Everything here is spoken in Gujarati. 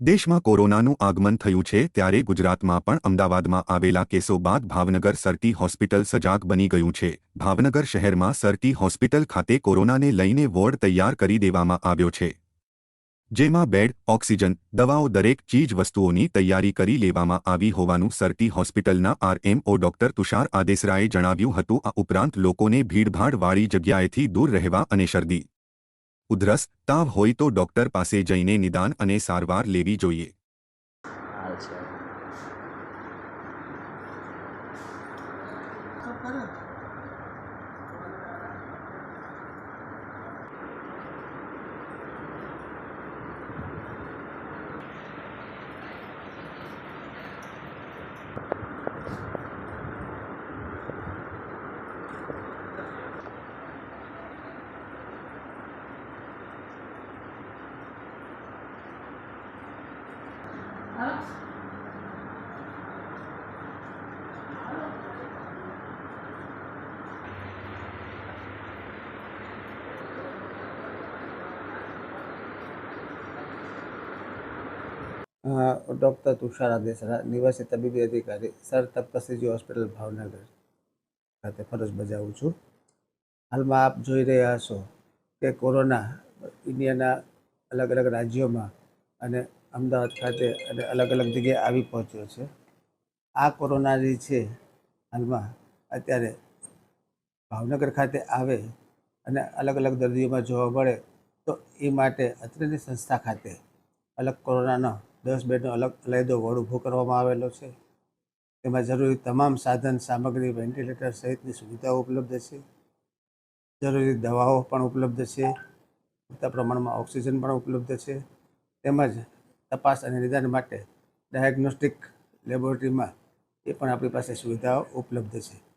દેશમાં કોરોનાનું આગમન થયું છે ત્યારે ગુજરાતમાં પણ અમદાવાદમાં આવેલા કેસો બાદ ભાવનગર સરટી હોસ્પિટલ સજાગ બની ગયું છે. ભાવનગર શહેરમાં સરટી હોસ્પિટલ ખાતે કોરોનાને લઈને વોર્ડ તૈયાર કરી દેવામાં આવ્યો છે. જેમાં બેડ, ઓક્સિજન, દવાઓ દરેક ચીજ વસ્તુઓની તૈયારી કરી લેવામાં આવી હોવાનું સરટી હોસ્પિટલના આરએમઓ ડોક્ટર તુષાર આદેસરાએ જણાવ્યું હતું. આ ઉપરાંત લોકોને ભીડભાડવાળી જગ્યાએથી દૂર રહેવા અને શરદી ઉધરસ તાવ હોય તો ડોક્ટર પાસે જઈને નિદાન અને સારવાર લેવી જોઈએ. હાલ ડૉક્ટર તુષાર આદેસરા નિવાસી તબીબી અધિકારી સર તપસ્વીજી હોસ્પિટલ ભાવનગર ખાતે ફરજ બજાવું છું. હાલમાં આપ જોઈ રહ્યા હશો કે કોરોના ઇન્ડિયાના અલગ અલગ રાજ્યોમાં અને અમદાવાદ ખાતે અને અલગ અલગ જગ્યાએ આવી પહોંચ્યો છે. આ કોરોના જે છે, હાલમાં અત્યારે ભાવનગર ખાતે આવે અને અલગ અલગ દર્દીઓમાં જોવા મળે, તો એ માટે અત્રેની સંસ્થા ખાતે અલગ કોરોનાનો દસ બેડનો અલગ અલાયદો વોર્ડ ઊભો કરવામાં આવેલો છે. તેમાં જરૂરી તમામ સાધન, સામગ્રી, વેન્ટિલેટર સહિતની સુવિધાઓ ઉપલબ્ધ છે. જરૂરી દવાઓ પણ ઉપલબ્ધ છે. પૂરતા પ્રમાણમાં ઓક્સિજન પણ ઉપલબ્ધ છે. તેમજ તપાસ અને નિદાન માટે ડાયગ્નોસ્ટિક લેબોરેટરીમાં એ પણ આપણી પાસે સુવિધાઓ ઉપલબ્ધ છે.